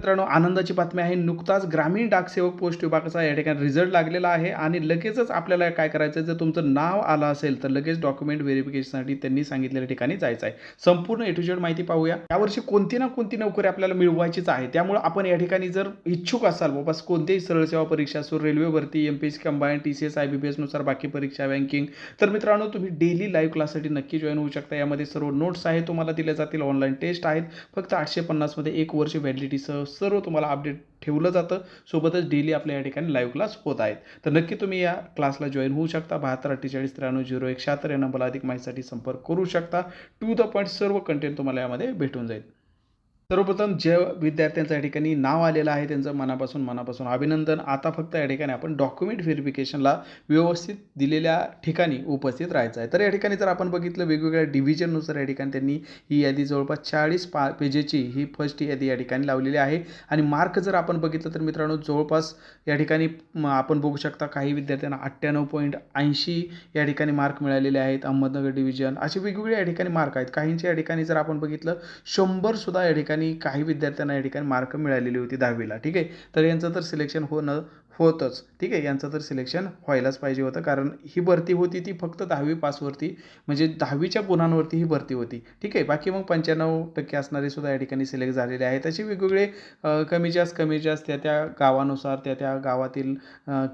मित्रांनो आनंदाची बातमी आहे. नुकताच ग्रामीण डाकसेवक पोस्ट विभागाचा या ठिकाणी रिझल्ट लागलेला आहे आणि लगेचच आपल्याला काय करायचं आहे जर तुमचं नाव आलं असेल तर लगेच डॉक्युमेंट व्हेरिफिकेशनसाठी त्यांनी सांगितलेल्या ठिकाणी जायचं आहे. संपूर्ण ए टू झेड माहिती पाहूया. यावर्षी कोणती ना कोणती नोकरी आपल्याला मिळवायचीच आहे. त्यामुळे आपण या ठिकाणी जर इच्छुक असाल बाबा कोणत्याही सरळ सेवा परीक्षा असो रेल्वे भरती M P S combine T C S I B P एसनुसार बाकी परीक्षा बँकिंग तर मित्रांनो तुम्ही डेली लाईव्ह क्लाससाठी नक्की जॉईन होऊ शकता. यामध्ये सर्व नोट्स आहेत तुम्हाला दिल्या जातील. ऑनलाईन टेस्ट आहेत. फक्त आठशे पन्नासमध्ये एक वर्ष व्हॅलिडिटीसह सर्व तुम्हाला अपडेट ठेवलं जातं. सोबतच डेली आपल्या या ठिकाणी लाईव्ह क्लास होत आहेत. तर नक्की तुम्ही या क्लासला जॉईन होऊ शकता. बहात्तर अठ्ठेचाळीस त्र्याण्णव झिरो एक शहात्तर या नंबरला अधिक माहितीसाठी संपर्क करू शकता. टू द पॉईंट सर्व कंटेंट तुम्हाला यामध्ये भेटून जाईल. सर्वप्रथम जे विद्यार्थ्यांचं या ठिकाणी नाव आलेलं आहे त्यांचं मनापासून मनापासून अभिनंदन आता फक्त या ठिकाणी आपण डॉक्युमेंट व्हेरिफिकेशनला व्यवस्थित दिलेल्या ठिकाणी उपस्थित राहायचं आहे तर या ठिकाणी जर आपण बघितलं वेगवेगळ्या डिव्हिजननुसार या ठिकाणी त्यांनी ही यादी जवळपास चाळीस पा पेजेची ही फर्स्ट यादी या ठिकाणी लावलेली आहे आणि मार्क जर आपण बघितलं तर मित्रांनो जवळपास या ठिकाणी आपण बघू शकता काही विद्यार्थ्यांना अठ्ठ्याण्णव पॉईंट ऐंशी या ठिकाणी मार्क मिळालेले आहेत अहमदनगर डिव्हिजन असे वेगवेगळे या ठिकाणी मार्क आहेत काहींच्या या ठिकाणी जर आपण बघितलं शंभरसुद्धा या ठिकाणी काही विद्यार्थ्यांना या ठिकाणी मार्क मिळालेली होती दहावीला. ठीक आहे? तर यांचं तर सिलेक्शन होणं होतंच. ठीक आहे यांचं तर सिलेक्शन व्हायलाच पाहिजे होतं. कारण ही भरती होती ती फक्त दहावी पासवरती म्हणजे दहावीच्या गुणांवरती ही भरती होती. ठीक आहे बाकी मग पंच्याण्णव टक्के असणारे सुद्धा या ठिकाणी सिलेक्ट झालेले आहेत. असे वेगवेगळे कमी जास्त कमी जास्त त्या त्या गावानुसार त्या त्या गावातील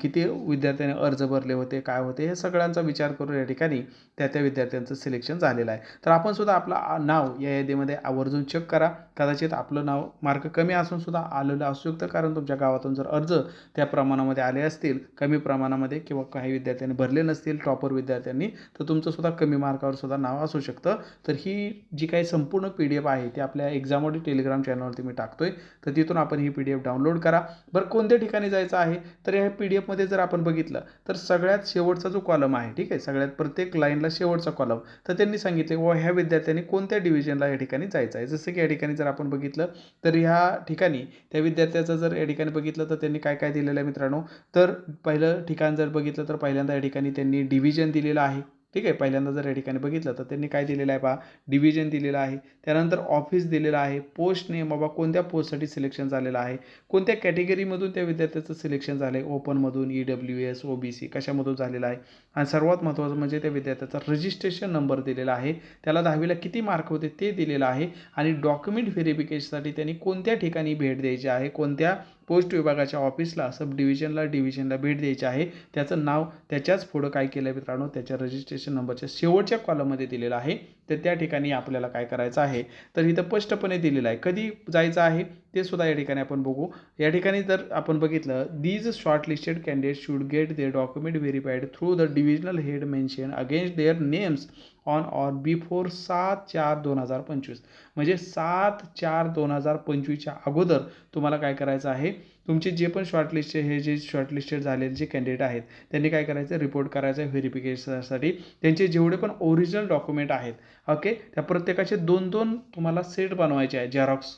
किती विद्यार्थ्यांनी अर्ज भरले होते काय होते हे सगळ्यांचा विचार करून या ठिकाणी त्या त्या विद्यार्थ्यांचं सिलेक्शन झालेलं आहे. तर आपण सुद्धा आपलं नाव या यादीमध्ये आवर्जून चेक करा. कदाचित आपलं नाव मार्क कमी असून सुद्धा आलेलं असू शकतं. कारण तुमच्या गावातून जर अर्ज त्याप्रमाणे प्रमाणामध्ये आले असतील कमी प्रमाणामध्ये किंवा काही विद्यार्थ्यांनी भरले नसतील टॉपर विद्यार्थ्यांनी तर तुमचं सुद्धा कमी मार्कावर सुद्धा नाव असू शकतं. तर ही जी काही संपूर्ण पी डी एफ आहे ती आपल्या एक्झामवरती टेलिग्राम चॅनलवरती मी टाकतोय. तर तिथून आपण ही पी डी एफ डाउनलोड करा. बरं कोणत्या ठिकाणी जायचं आहे? तर या पी डी एफमध्ये जर आपण बघितलं तर सगळ्यात शेवटचा जो कॉलम आहे ठीक आहे सगळ्यात प्रत्येक लाईनला शेवटचा कॉलम तर त्यांनी सांगितले व ह्या विद्यार्थ्यांनी कोणत्या डिव्हिजनला या ठिकाणी जायचं आहे? जसं की या ठिकाणी जर आपण बघितलं तर ह्या ठिकाणी त्या विद्यार्थ्याचं जर या ठिकाणी बघितलं तर त्यांनी काय काय दिलेलं आहे मित्रांनो तर पहिलं ठिकाण जर बघितलं तर पहिल्यांदा या ठिकाणी त्यांनी डिव्हिजन दिलेलं आहे. ठीक आहे? पहिल्यांदा जर या ठिकाणी बघितलं तर त्यांनी काय दिलेलं आहे पहा? डिव्हिजन दिलेलं आहे. त्यानंतर ऑफिस दिलेलं आहे. पोस्ट नेम बाबा कोणत्या पोस्टसाठी सिलेक्शन झालेलं आहे? कोणत्या कॅटेगरीमधून त्या विद्यार्थ्याचं सिलेक्शन झालं आहे ओपनमधून E W S O B C कशामधून झालेलं आहे? आणि सर्वात महत्त्वाचं म्हणजे त्या विद्यार्थ्याचा रजिस्ट्रेशन नंबर दिलेला आहे. त्याला दहावीला किती मार्क होते ते दिलेलं आहे. आणि डॉक्युमेंट व्हेरिफिकेशनसाठी त्यांनी कोणत्या ठिकाणी भेट द्यायची आहे? कोणत्या पोस्ट विभागाच्या ऑफिसला सब डिव्हिजनला डिव्हिजनला भेट द्यायची आहे. त्याचं नाव त्याच्याच पुढं काय केलं आहे मित्रांनो? त्याच्या रजिस्ट्रेशन नंबरच्या शेवटच्या कॉलममध्ये दिलेलं आहे. तर त्या ठिकाणी आपल्याला काय करायचं आहे? तर इथं स्पष्टपणे दिलेलं आहे. कधी जायचं आहे? ते सुद्धा या ठिकाणी आपण बघू. या ठिकाणी जर आपण बघितलं these shortlisted candidate should get their document verified through the divisional head mention against their names on or before सात चार दोन हजार पंचवीस. म्हणजे सात चार दोन हजार पंचवीसच्या अगोदर तुम्हाला काय करायचं आहे? तुमचे जे पण शॉर्टलिस्टचे हे जे शॉर्टलिस्टेड झालेले जे कॅन्डिडेट आहेत त्यांनी काय करायचं रिपोर्ट करायचं आहे व्हेरिफिकेशनसाठी त्यांचे जेवढे पण ओरिजिनल डॉक्युमेंट आहेत ओके त्या प्रत्येकाचे दोन दोन तुम्हाला सेट बनवायचे आहे झेरॉक्स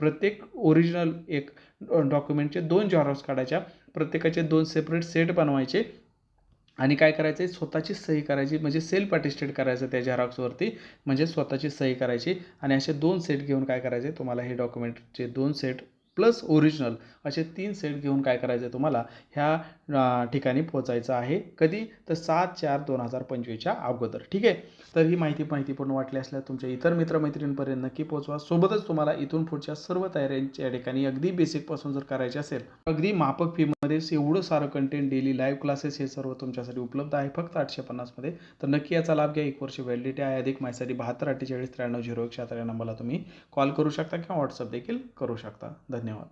प्रत्येक ओरिजिनल एक डॉक्युमेंटचे दोन झेरॉक्स काढायच्या. प्रत्येकाचे दोन सेपरेट सेट बनवायचे. आणि काय करायचं? आहे स्वतःची सही करायची. म्हणजे सेल्फ अटेस्टेड करायचं त्या झेरॉक्सवरती म्हणजे स्वतःची सही करायची. आणि असे दोन सेट घेऊन काय करायचे? तुम्हाला हे डॉक्युमेंटचे दोन सेट प्लस ओरिजिनल असे तीन सेट घेऊन काय करायचं आहे तुम्हाला? ह्या ठिकाणी पोचायचं आहे. कधी? तर सात चार दोन हजार पंचवीसच्या अगोदर. ठीक आहे? तर ही माहिती माहितीपूर्ण वाटली असल्यास तुमच्या इतर मित्रमैत्रिणींपर्यंत नक्की पोहोचवा. सोबतच तुम्हाला इथून पुढच्या सर्व तयाऱ्यांच्या या ठिकाणी अगदी बेसिकपासून जर करायचे असेल अगदी मापक फीमध्ये एवढं सारं कंटेंट डेली लाईव्ह क्लासेस हे सर्व तुमच्यासाठी उपलब्ध आहे. फक्त आठशे पन्नासमध्ये तर नक्की याचा लाभ घ्या. एक वर्ष व्हॅलिडिटी आहे. अधिक माहितीसाठी बहात्तर अठ्ठेचाळीस त्र्याण्णव झिरो एक त्र्याण्णव मला नंबरला तुम्ही कॉल करू शकता किंवा व्हॉट्सअप देखील करू शकता. धन्यवाद. ಧನ್ಯವಾದ